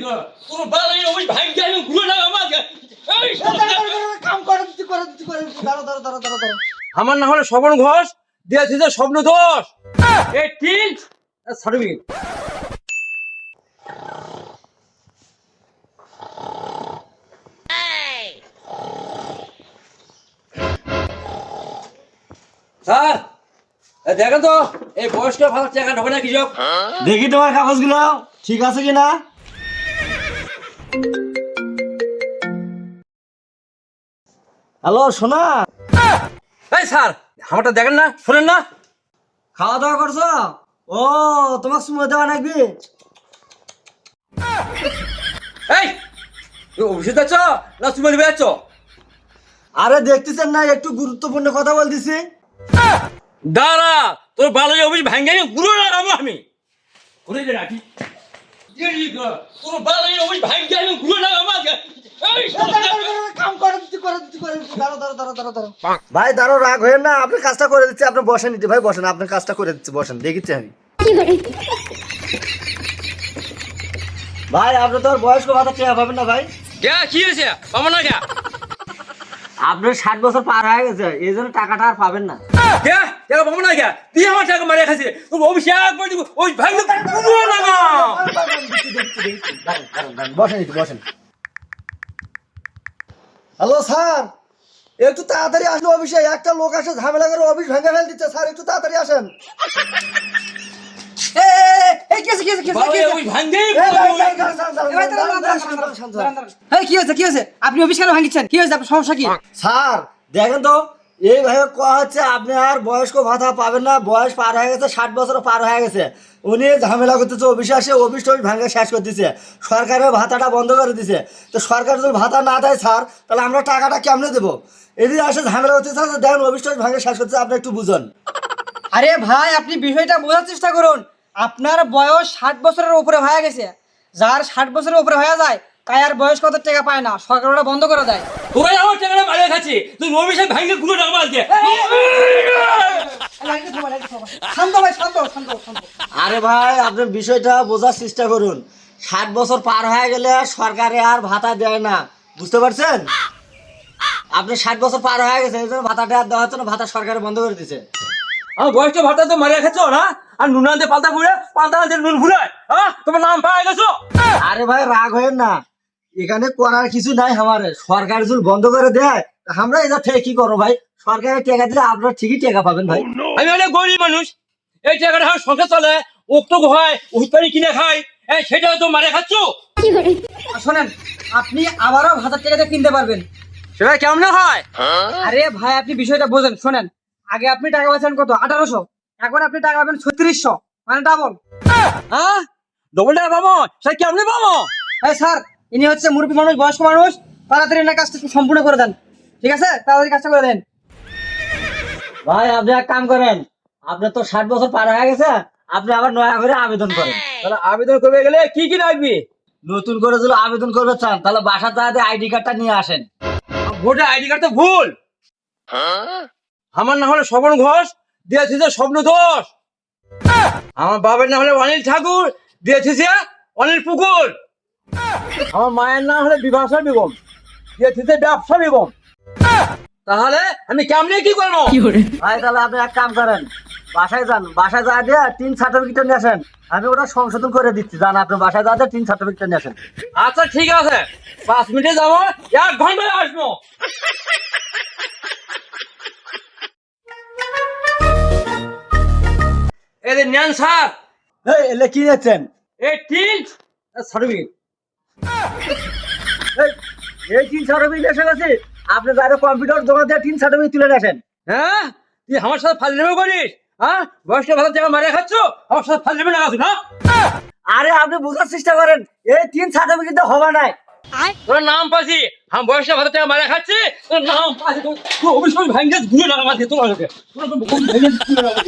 তোর বালাই ওই ভাঙ্গে আমি ঘুরে না আমাকে। কাম করে দিচ্ছি করে দিচ্ছি করে দাঁড়ো দাঁড়ো দাঁড়ো দাঁড়ো দাঁড়ো আমার না হলে স্বপন ঘোষ দিয়েছে যে স্বপ্ন দোষ এই তিন সার্টিফিকেট স্যার দেখেন তো এই বয়স্ক ভালো টাকা ঢোকে না কৃষক দেখি তোমার কাগজগুলো ঠিক আছে কি না হ্যালো সোনা। এই স্যার আমারটা দেখেন না শোনেন না। খাওয়া দাওয়া করছ? ও তোমার সময় দেওয়া নাকি? এই অফিসে যাচ্ছ না তুমি নিবে যাচ্ছ আরে দেখতেছেন না একটু গুরুত্বপূর্ণ কথা বলতেছি। দাঁড়া তোর বালাই অফিস ভাঙ্গে আমি ঘুরে লাগাবো আমি। ঘুরে দে রাখি তোর বালাই অফিস ভাঙ্গে আমি ঘুরে লাগাবো ভাই দাঁড়ো রাগ হয়ে না আপনি কাজটা করে দিচ্ছি আপনি বসেন নিতে ভাই বসেন আপনার কাজটা করে দিচ্ছি বসেন দেখিচ্ছি আমি। ভাই আপনি তো আর বয়স্ক ভাতা চেয়ে পাবেন না ভাই। কি হয়েছে? পাবো না কে? আপনার ষাট বছর পার হয়ে গেছে এই জন্য টাকাটা আর পাবেন না। কে? টাকা পাবো না কে? তুই আমার টাকা মারে খাইছিস তোর অফিসে দিব ওই ভাঙ্গে বসেন বসেন। Hello sir. একটু তাড়াতাড়ি আসলে অফিসে একটা লোক আসে ঝামেলা করে অফিস ভেঙে ফেল দিচ্ছে। স্যার একটু তাড়াতাড়ি আসেন। আপনি অফিস কেন ভাঙিচ্ছেন? কি হয়েছে আপনার সমস্যা কি? স্যার দেখেন তো এইভাবে কোয়া হচ্ছে, আপনি আর বয়স্ক ভাতা পাবেন না, বয়স পার হয়ে গেছে, ষাট বছর পার হয়ে গেছে। উনি ঝামেলা করতেছে, অফিসে অফিস টফিস ভাঙে শেষ করে দিছে। সরকারের ভাতাটা বন্ধ করে দিছে। তো সরকার যদি ভাতা না দেয়, স্যার, তাহলে আমরা টাকাটা কেমনে দেবো? এদিকে আসে, ঝামেলা করতেছে দেখেন অফিস টফিস ভাঙে শেষ করতেছে, আপনি একটু বুঝুন। আরে ভাই, আপনি বিষয়টা বোঝার চেষ্টা করুন। আপনার বয়স ষাট বছরের উপরে হয়ে গেছে। যার ষাট বছরের উপরে হয়ে যায় তাই আর বয়স কত টাকা পায় না সরকার ওটা বন্ধ করে দেয় তোরাই আমার টাকাটা মারে খাচ্ছি তুই আজকে শান্ত ভাই শান্ত শান্ত শান্ত আরে ভাই আপনি বিষয়টা বোঝার চেষ্টা করুন ষাট বছর পার হয়ে গেলে সরকারে আর ভাতা দেয় না বুঝতে পারছেন আপনি ষাট বছর পার হয়ে গেছে এই জন্য ভাতাটা আর দেওয়া হচ্ছে না ভাতা সরকারে বন্ধ করে দিছে আমার বয়সটা ভাতা তো মারিয়া খাচ্ছ না আর নুন আনতে পাল্টা ঘুরে পাল্টা আনতে নুন ঘুরে হ্যাঁ তোমার নাম পাওয়া গেছো আরে ভাই রাগ হয়ে না এখানে করার কিছু নাই আমারে। সরকার যদি বন্ধ করে দেয় আমরা এটা থেকে কি করব ভাই? সরকারের টাকা দিলে আপনারা ঠিকই টাকা পাবেন ভাই। আমি অনেক গরিব মানুষ। এই টাকাটা আমার সংসার চলে উক্ত হয় উত্তরি কিনে খাই। এই সেটা তো মারে খাচ্ছ? শোনেন আপনি আবারও হাজার টাকাতে কিনতে পারবেন। সেটা কেমন হয়? আরে ভাই আপনি বিষয়টা বোঝেন শোনেন। আগে আপনি টাকা পাচ্ছেন কত? আঠারোশো। এখন আপনি টাকা পাবেন ছত্রিশশো। মানে ডাবল হ্যাঁ? ডবল টাকা পাবো? সেটা কেমনে পাবো? এই স্যার ইনি হচ্ছে মুরব্বী মানুষ বয়স্ক মানুষ তাড়াতাড়ি না কাজটা একটু সম্পূর্ণ করে দেন। ঠিক আছে? তাড়াতাড়ি কাজটা করে দেন। ভাই আপনি এক কাম করেন। আপনার তো ষাট বছর পার হয়ে গেছে আপনি আবার নয়া করে আবেদন করেন। তাহলে আবেদন করবে গেলে কি কি লাগবে? নতুন করে যদি আবেদন করবে চান তাহলে বাসা তাড়াতাড়ি আইডি কার্ডটা নিয়ে আসেন। ভোটার আইডি কার্ড তো ভুল। আমার না হলে স্বপন ঘোষ দিয়েছি যে স্বপ্ন দোষ। আমার বাবার না হলে অনিল ঠাকুর দিয়েছি যে অনিল পুকুর। আমার মায়ের নাম হলে বিভাষা বেগম। দিয়েছে যে ব্যবসা বেগম। তাহলে আমি কেমনে কি করব? ভাই তাহলে আপনি এক কাম করেন। বাসায় যান। বাসায় যা দিয়ে তিন সার্টিফিকেট নিয়ে আসেন। আমি ওটা সংশোধন করে দিচ্ছি। যান আপনি বাসায় যা দিয়ে তিন সার্টিফিকেট নিয়ে আসেন। আচ্ছা ঠিক আছে। পাঁচ মিনিটে যাব। এক ঘন্টায় আসব। এই যে নেন স্যার। এই এলে কি নিচ্ছেন এই তিন সার্টিফিকেট এই, এই তিন সার্টিফিকেট এসে গেছে। আপনি যারা কম্পিউটার দোকান দিয়ে তিন সার্টিফিকেট তুলে আসেন হ্যাঁ? তুই আমার সাথে ফাজলি করিস হ্যাঁ? বয়স্ক ভালো জায়গা মারে খাচ্ছ আমার সাথে ফাজলি লাগাচ্ছ না আরে আপনি বোঝার চেষ্টা করেন এই তিন সার্টিফিকেট হবে নাই। তোর নাম পাচ্ছি আমি বয়স্ক ভালো জায়গা মারে খাচ্ছি তোর নাম পাচ্ছি তোর অভিষেক ভাঙ্গে ঘুরে লাগা মাঝে তোমার লোকে তোর ভেঙে ঘুরে লাগা